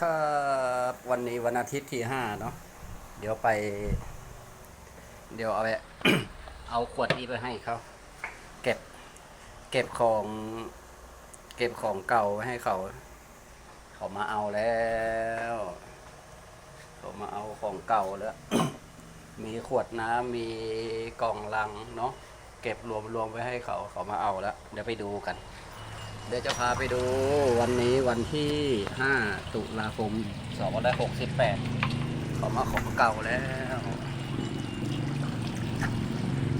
ครับวันนี้วันอาทิตย์ที่ห้าเนาะเดี๋ยวไป เดี๋ยวเอาไปเอาขวดนี้ไปให้เขาเก็บ เก็บของ เก็บของเก่าไว้ให้เขา เขามาเอาแล้ว เขามาเอาของเก่าแล้ว มีขวดน้ำมีกล่องลังเนาะเก็บรวมรวมไว้ให้เขาเขามาเอาแล้วเดี๋ยวไปดูกัน เดี๋ยวจะพาไปดูวันนี้วันที่ 5 ตุลาคม2568เขามาของเก่าแล้ว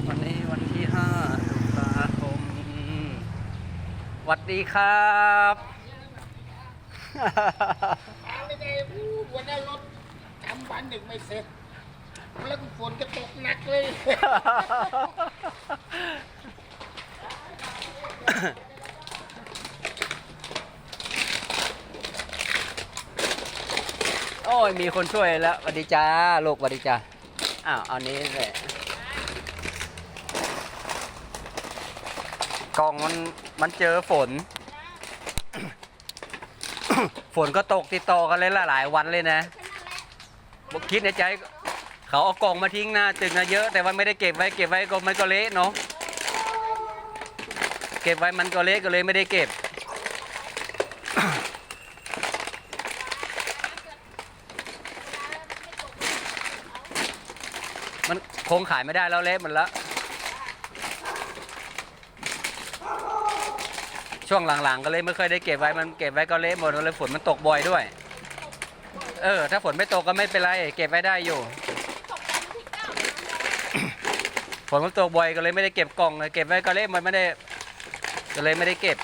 วันนี้วันที่ 5 ตุลาคมหวัดดีครับไม่ได้พูดวันนั้นรถทำวันหนึ่งไม่เสร็จ แล้วฝนก็ตกหนักเลย โอ้ยมีคนช่วยแล้วสวัสดีจ้าลูกสวัสดีจ้าอ้าวเอานี้เลยกล่องมันมันเจอฝน ฝนก็ตกติดต่อกันเลยละหลายวันเลยนะบอกคิดในใจ เขาเอากล่องมาทิ้งหน้าตึกนะเยอะ แต่ว่าไม่ได้เก็บไว้เก็บไว้ก็มันก็เละเนาะเก็บไว้มันก็เละก็เลยไม่ได้เก็บ คงขายไม่ได้แล้วเละหมดแล้ว ช่วงหลังๆก็เลยไม่เคอยได้เก็บไว้มันเก็บไว้ก็เละหมดเลยฝนมันตกบ่อยด้วย เออ ถ้าฝนไม่ตกก็ไม่เป็นไร เก็บไว้ได้อยู่ฝนมันตกบ่อยก็เลยไม่ได้เก็บกล่องเลยเก็บไว้ก็เละมันไม่ได้ ก็เลยไม่ได้เก็บ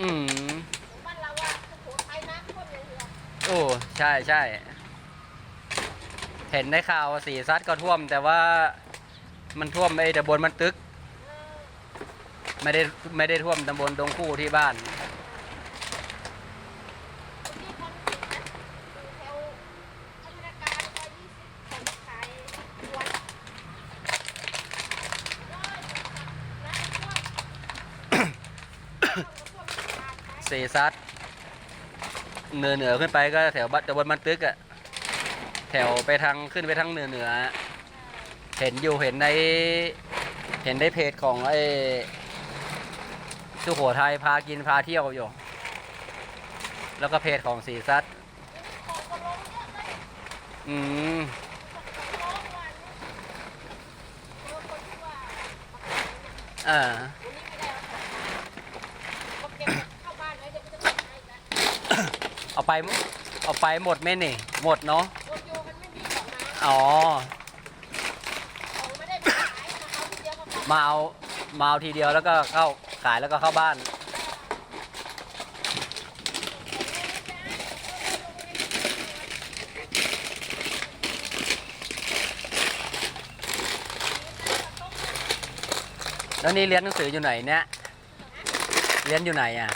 อืม โอ้ใช่ใช่เห็นในข่าวสีซัดก็ท่วม แต่ว่ามันท่วมไอ้ตำบลมันตึก ไม่ได้ไม่ได้ท่วมตำบลตรงคู่ที่บ้านสีซัด เหนือเหนือขึ้นไปก็แถวบ้านตำบลมันตึกอะแถวไปทางขึ้นไปทางเหนือเหนือเห็นอยู่เห็นในเห็นในเพจของไอ้สุโขทัยพากินพาเที่ยวอยู่ แล้วก็เพจของสีซัดอืมอ่า เอาไปเอาไปหมดไหมนี่ หมดเนาะอ๋อมาเอามาเอาทีเดียวแล้วก็เข้าขายแล้วก็เข้าบ้าน แล้วนี่เรียนหนังสืออยู่ไหนเนี่ยเรียนอยู่ไหนอะ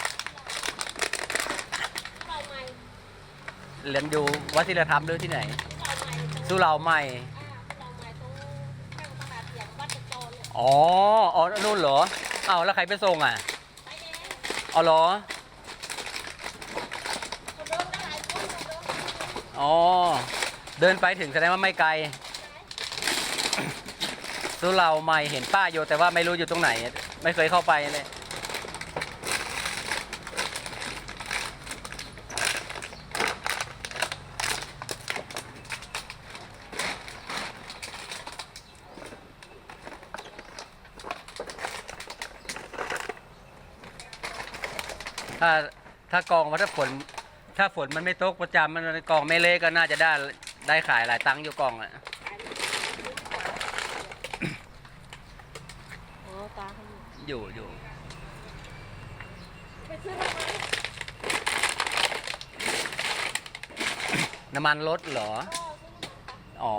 เรียนอยู่วัดศิลธรรมหรือที่ไหน สุเหร่าใหม่ อ๋อ อ๋อ นู่นเหรอ เอาแล้วใครไปส่งอะ เอาเหรอ อ๋อ เดินไปถึงแสดงว่าไม่ไกล สุเหร่าใหม่เห็นป้าอยู่แต่ว่าไม่รู้อยู่ตรงไหน ไม่เคยเข้าไปเลย ถ้าถ้ากองว่าถ้าฝน ถ้าฝนมันไม่ตกประจำมันกองไม่เละก็น่าจะได้ได้ขายหลายตังค์อยู่กองอะอ๋อตาเขาอยู่อยู่อยู่ไปซื้อมาไหมน้ำมันรถเหรอ อ๋อ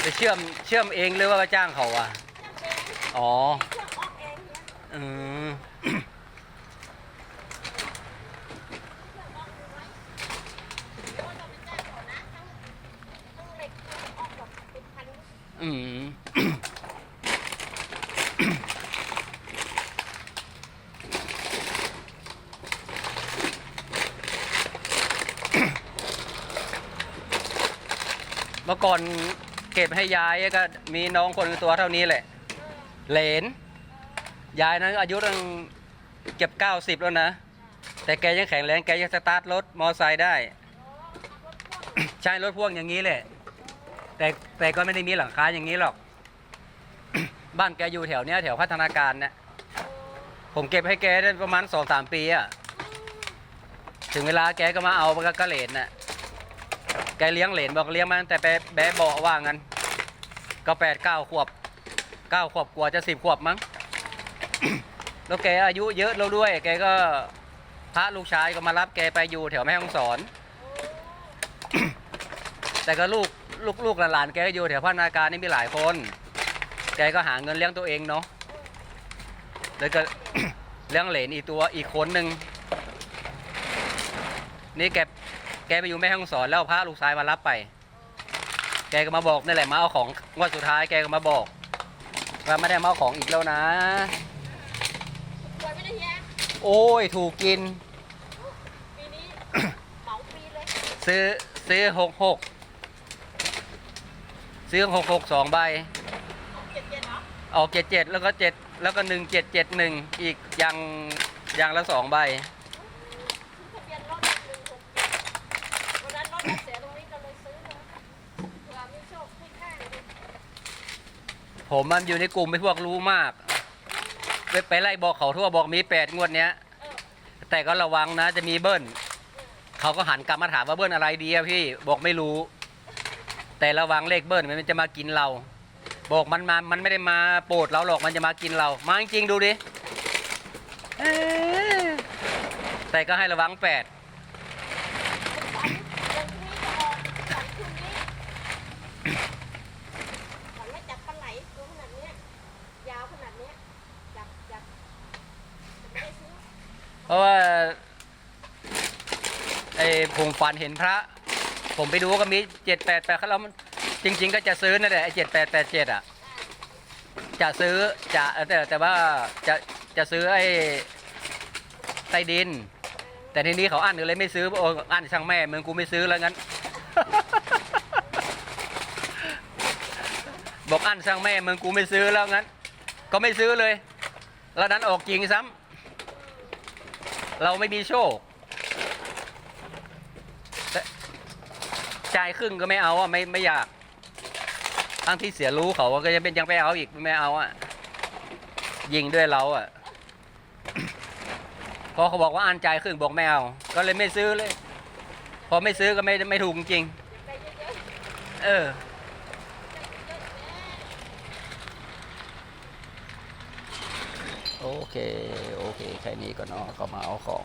ไปเชื่อมเชื่อมเองหรือว่าจ้างเขาอะอ๋ออือเมื่อก่อน เก็บให้ยายก็มีน้องคนตัวเท่านี้แหละ เหลน ยายนั้นอายุตั้งเก็บเก้าสิบแล้วนะ แต่แกยังแข็งแรงแกยังสตาร์ทรถมอไซค์ได้ ใช่รถพ่วงอย่างนี้แหละ แต่แต่ก็ไม่ได้มีหลังคาอย่างนี้หรอก บ้านแกอยู่แถวเนี้ยแถวพัฒนาการเนี่ยผมเก็บให้แกได้ประมาณสองสามปีอะถึงเวลาแกก็มาเอากกระเหรนน่ะ แกเลี้ยงเหรนบอกเลี้ยงมาตั้งแต่แบแบะเบาว่างั้น ก็แปดเก้าขวบเก้าขวบกว่าจะสิบขวบมั้ง แล้วแกอายุเยอะแล้วด้วย แกก็พระลูกชายก็มารับแกไปอยู่แถวแม่ฮ่องสอน แต่ก็ลูกลูกลูกหลานแกก็อยู่แถวพัฒนาการนี่มีหลายคน แกก็หาเงินเลี้ยงตัวเองเนาะ แล้วก็เลี้ยงเหลนอีกตัวอีกคนหนึ่งนี่แก แกไปอยู่แม่ห้องสอนแล้วพระลูกชายมารับไป แกก็มาบอกนี่แหละมาเอาของงวดสุดท้ายแกก็มาบอกว่าไม่ได้มาเอาของอีกแล้วนะ ป่วยไม่ได้เฮียโอ้ยถูกกิน ปีนี้ เหมาปีเลยซื้อซื้อหกหกซื้อหกหกสองใบ เจ็ดเจ็ดเหรอออกเจ็ดเจ็ดแล้วก็เจ็ดแล้วก็หนึ่งเจ็ดเจ็ดหนึ่งอีกอย่างอย่างละสองใบ ทะเบียนรถหนึ่งหกเจ็ดวันนั้นรถมันเสียตรงนี้ก็เลยซื้อเลยเผื่อมีโชคให้ข้างเลย ผมมันอยู่ในกลุ่มไอ้พวกรู้มาก ไปไปไล่บอกเขาทั่วบอกมีแปดงวดเนี้ย แต่ก็ระวังนะ จะมีเบิ้ลเขาก็หันกลับมาถามว่าเบิ้ลอะไรดีอะพี่บอกไม่รู้ แต่ระวังเลขเบิ้ลมันจะมากินเรา บอกมันมามันไม่ได้มาโปรดเราหรอกมันจะมากินเรา มาจริงๆดูดิแต่ก็ให้ระวังแปด ฝันอย่างนี้ก็ออกฝันคืนนี้ฝันว่าจับปลาไหลตัวขนาดเนี้ยยาวขนาดเนี้ยจับจับแต่ไม่ได้ซื้อ เพราะว่าไอ้ผมฝันเห็นพระ ผมไปดูก็มีเจ็ดแปดแปดแล้วมันจริง ๆ ก็จะซื้อนั่นแหละไอ้เจ็ดแปดแปดเจ็ดอะจะซื้อจะแต่แต่ว่าจะจะซื้อไอ้ใต้ดิน แต่ทีนี้เขาอั้นเลยไม่ซื้อโอ้อั้นช่างแม่มึงกูไม่ซื้อแล้วงั้น บอกอั้นช่างแม่มึงกูไม่ซื้อแล้วงั้น ก็ไม่ซื้อเลย แล้วนั้นออกจริงซ้ำ เราไม่มีโชคจ่ายครึ่งก็ไม่เอาอะไม่ไม่อยาก ทั้งที่เสียรู้เขาก็ยังเป็นยังไปเอาอีกไม่เอาอะ ยิงด้วยเราอะพอเขาบอกว่าอันใจายครึ่งบอกไม่เอา ก็เลยไม่ซื้อเลย พอไม่ซื้อก็ไม่ไม่ถูกจริง เออโอเค เคแค่นี้ก็เนาะก็มาเอาของ